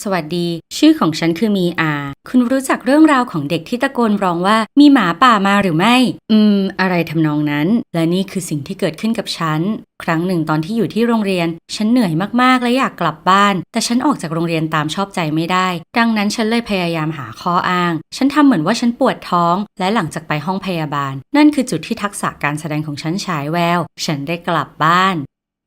สวัสดี ชื่อของฉันคือมีอา คุณรู้จักเรื่องราวของเด็กที่ตะโกนร้องว่ามีหมาป่ามาหรือไม่ อืม อะไรทำนองนั้น และนี่คือสิ่งที่เกิดขึ้นกับฉัน ครั้งหนึ่งตอนที่อยู่ที่โรงเรียน ฉันเหนื่อยมากๆ และอยากกลับบ้าน แต่ฉันออกจากโรงเรียนตามชอบใจไม่ได้ ดังนั้นฉันเลยพยายามหาข้ออ้าง ฉันทำเหมือนว่าฉันปวดท้อง และหลังจากไปห้องพยาบาล นั่นคือจุดที่ทักษะการแสดงของฉันฉายแวว ฉันได้กลับบ้าน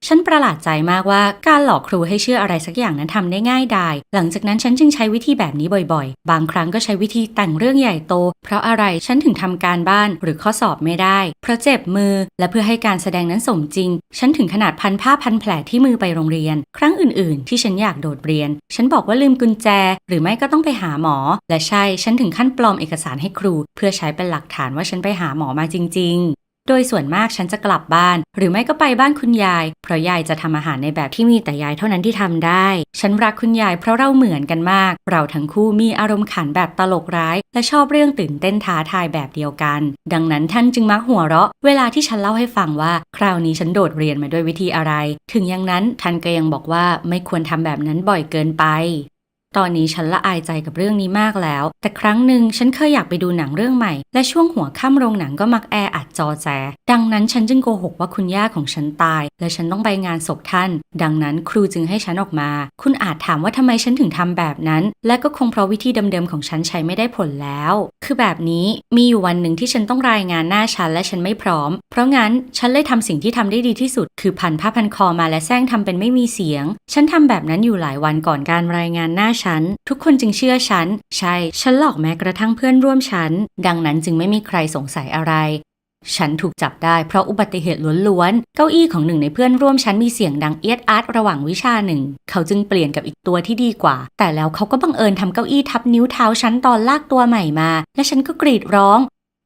ฉันประหลาดใจมากว่าการหลอกครูให้เชื่ออะไรสักอย่างนั้นทำได้ง่ายดาย หลังจากนั้นฉันจึงใช้วิธีแบบนี้บ่อยๆ บางครั้งก็ใช้วิธีแต่งเรื่องใหญ่โต เพราะอะไรฉันถึงทำการบ้านหรือข้อสอบไม่ได้ เพราะเจ็บมือ และเพื่อให้การแสดงนั้นสมจริง ฉันถึงขนาดพันผ้าพันแผลที่มือไปโรงเรียน ครั้งอื่นๆ ที่ฉันอยากโดดเรียน ฉันบอกว่าลืมกุญแจ หรือไม่ก็ต้องไปหาหมอ และใช่ฉันถึงขั้นปลอมเอกสารให้ครู เพื่อใช้เป็นหลักฐานว่าฉันไปหาหมอมาจริง ๆ โดยส่วนมากฉันจะกลับบ้าน หรือไม่ก็ไปบ้านคุณยาย เพราะยายจะทำอาหารในแบบที่มีแต่ยายเท่านั้นที่ทำได้ ฉันรักคุณยายเพราะเราเหมือนกันมาก เราทั้งคู่มีอารมณ์ขันแบบตลกร้าย และชอบเรื่องตื่นเต้นท้าทายแบบเดียวกัน ดังนั้นท่านจึงมักหัวเราะ เวลาที่ฉันเล่าให้ฟังว่า คราวนี้ฉันโดดเรียนมาด้วยวิธีอะไร ถึงอย่างนั้นท่านก็ยังบอกว่าไม่ควรทำแบบนั้นบ่อยเกินไป ตอนนี้ฉันละอายใจกับเรื่องนี้มากแล้ว แต่ครั้งหนึ่งฉันเคยอยากไปดูหนังเรื่องใหม่ และช่วงหัวค่ำโรงหนังก็มักแออัดจอแจ ดังนั้นฉันจึงโกหกว่าคุณย่าของฉันตาย และฉันต้องไปงานศพท่าน ดังนั้นครูจึงให้ฉันออกมา คุณอาจถามว่าทำไมฉันถึงทำแบบนั้น และก็คงเพราะวิธีเดิมๆของฉันใช้ไม่ได้ผลแล้ว คือแบบนี้มีอยู่วันหนึ่งที่ฉันต้องรายงานหน้าชั้นและฉันไม่พร้อม เพราะงั้นฉันเลยทำสิ่งที่ทำได้ดีที่สุด คือพันผ้าพันคอมาและแซงทำเป็นไม่มีเสียง ฉันทำแบบนั้นอยู่หลายวันก่อนการรายงานหน้าชั้นทุกคนจึงเชื่อฉัน ใช่ ฉันหลอกแม้กระทั่งเพื่อนร่วมชั้นดังนั้นจึงไม่มีใครสงสัยอะไร ฉันถูกจับได้เพราะอุบัติเหตุล้วนๆ เก้าอี้ของหนึ่งในเพื่อนร่วมชั้นมีเสียงดังเอียดอาร์ตระหว่างวิชาหนึ่ง เขาจึงเปลี่ยนกับอีกตัวที่ดีกว่า แต่แล้วเขาก็บังเอิญทำเก้าอี้ทับนิ้วเท้าฉันตอนลากตัวใหม่มา และฉันก็กรีดร้อง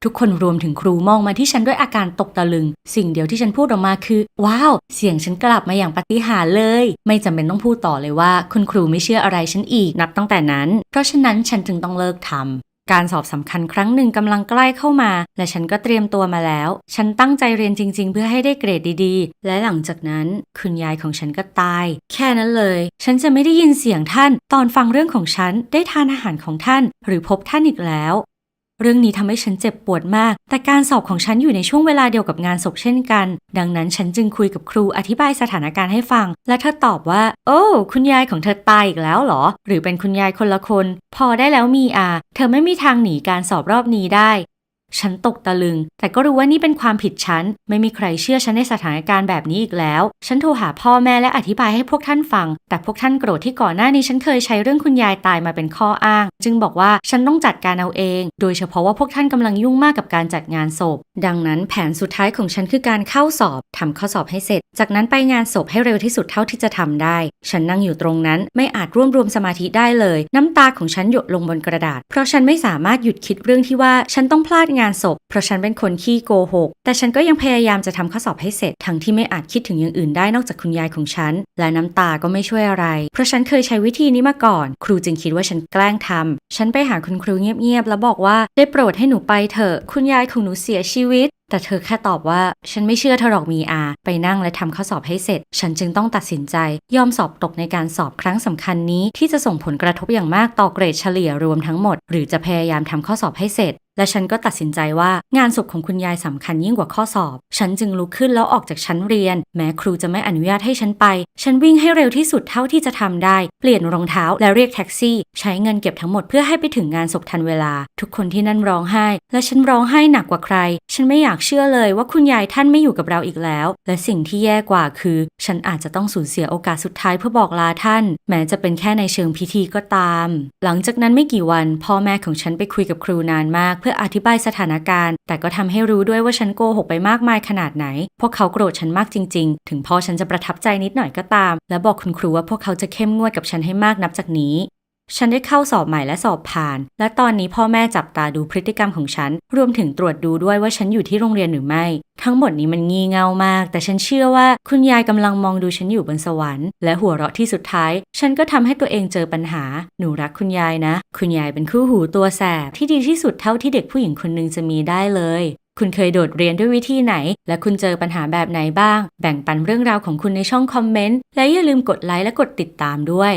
ทุกคนรวมถึงครูมองมาที่ฉันด้วยอาการตกตะลึง สิ่งเดียวที่ฉันพูดออกมาคือ ว้าว เสียงฉันกลับมาอย่างปาฏิหาริย์เลย ไม่จำเป็นต้องพูดต่อเลยว่า คุณครูไม่เชื่ออะไรฉันอีกนับตั้งแต่นั้น เพราะฉะนั้นฉันจึงต้องเลิกทำการสอบสำคัญครั้งหนึ่งกำลังใกล้เข้ามา และฉันก็เตรียมตัวมาแล้ว ฉันตั้งใจเรียนจริง ๆ เพื่อให้ได้เกรดดีๆ และหลังจากนั้น คุณยายของฉันก็ตาย แค่นั้นเลย ฉันจะไม่ได้ยินเสียงท่าน ตอนฟังเรื่องของฉันได้ทานอาหารของท่าน หรือพบท่านอีกแล้ว เรื่องนี้ทำให้ฉันเจ็บปวดมาก แต่การสอบของฉันอยู่ในช่วงเวลาเดียวกับงานศพเช่นกัน ดังนั้นฉันจึงคุยกับครูอธิบายสถานการณ์ให้ฟัง และเธอตอบว่า โอ้ คุณยายของเธอตายอีกแล้วเหรอ หรือเป็นคุณยายคนละคน พอได้แล้วมีอา เธอไม่มีทางหนีการสอบรอบนี้ได้ ฉันตกตะลึง แต่ก็รู้ว่านี่เป็นความผิดฉัน ไม่มีใครเชื่อฉันในสถานการณ์แบบนี้อีกแล้ว ฉันโทรหาพ่อแม่และอธิบายให้พวกท่านฟัง แต่พวกท่านโกรธที่ก่อนหน้านี้ฉันเคยใช้เรื่องคุณยายตายมาเป็นข้ออ้าง จึงบอกว่าฉันต้องจัดการเอาเอง โดยเฉพาะว่าพวกท่านกำลังยุ่งมากกับการจัดงานศพ ดังนั้นแผนสุดท้ายของฉันคือการเข้าสอบทำข้อสอบให้เสร็จ จากนั้นไปงานศพให้เร็วที่สุดเท่าที่จะทำได้ ฉันนั่งอยู่ตรงนั้นไม่อาจรวบรวมสมาธิได้เลย น้ำตาของฉันหยดลงบนกระดาษ เพราะฉันไม่สามารถหยุดคิดเรื่องที่ว่าฉันต้องพลาดงานศพ เพราะฉันเป็นคนขี้โกหก แต่ฉันก็ยังพยายามจะทำข้อสอบให้เสร็จ ทั้งที่ไม่อาจคิดถึงอย่างอื่นได้นอกจากคุณยายของฉัน และน้ำตาก็ไม่ช่วยอะไร เพราะฉันเคยใช้วิธีนี้มาก่อน ครูจึงคิดว่าฉันแกล้งทำฉันไปหาคุณครูเงียบๆแล้วบอกว่าได้โปรดให้หนูไปเถอะ คุณยายของหนูเสียชีวิตแต่เธอแค่ตอบว่า ฉันไม่เชื่อเธอหรอกมีอา ไปนั่งและทำข้อสอบให้เสร็จ ฉันจึงต้องตัดสินใจ ยอมสอบตกในการสอบครั้งสำคัญนี้ ที่จะส่งผลกระทบอย่างมากต่อเกรดเฉลี่ยรวมทั้งหมด หรือจะพยายามทำข้อสอบให้เสร็จและฉันก็ตัดสินใจว่างานศพของคุณยายสำคัญยิ่งกว่าข้อสอบ ฉันจึงลุกขึ้นแล้วออกจากชั้นเรียน แม้ครูจะไม่อนุญาตให้ฉันไป ฉันวิ่งให้เร็วที่สุดเท่าที่จะทำได้ เปลี่ยนรองเท้าและเรียกแท็กซี่ ใช้เงินเก็บทั้งหมดเพื่อให้ไปถึงงานศพทันเวลา ทุกคนที่นั่นร้องไห้ และฉันร้องไห้หนักกว่าใคร ฉันไม่อยากเชื่อเลยว่าคุณยายท่านไม่อยู่กับเราอีกแล้ว และสิ่งที่แย่กว่าคือ ฉันอาจจะต้องสูญเสียโอกาสสุดท้ายเพื่อบอกลาท่าน แม้จะเป็นแค่ในเชิงพิธีก็ตาม หลังจากนั้นไม่กี่วัน พ่อแม่ของฉันไปคุยกับครูนานมากเพื่ออธิบายสถานการณ์ แต่ก็ทำให้รู้ด้วยว่าฉันโกหกไปมากมายขนาดไหน พวกเขาโกรธฉันมากจริง ๆ ถึงพอฉันจะประทับใจนิดหน่อยก็ตาม และบอกคุณครูว่าพวกเขาจะเข้มงวดกับฉันให้มากนับจากนี้ ฉันได้เข้าสอบใหม่และสอบผ่าน และตอนนี้พ่อแม่จับตาดูพฤติกรรมของฉัน รวมถึงตรวจดูด้วยว่าฉันอยู่ที่โรงเรียนหรือไม่ ทั้งหมดนี้มันงี่เง่ามาก แต่ฉันเชื่อว่าคุณยายกำลังมองดูฉันอยู่บนสวรรค์และหัวเราะที่สุดท้าย ฉันก็ทำให้ตัวเองเจอปัญหา หนูรักคุณยายนะ คุณยายเป็นคู่หูตัวแสบที่ดีที่สุดเท่าที่เด็กผู้หญิงคนหนึ่งจะมีได้เลยคุณเคยโดดเรียนด้วยวิธีไหน และคุณเจอปัญหาแบบไหนบ้าง แบ่งปันเรื่องราวของคุณในช่องคอมเมนต์ และอย่าลืมกดไลค์และกดติดตามด้วย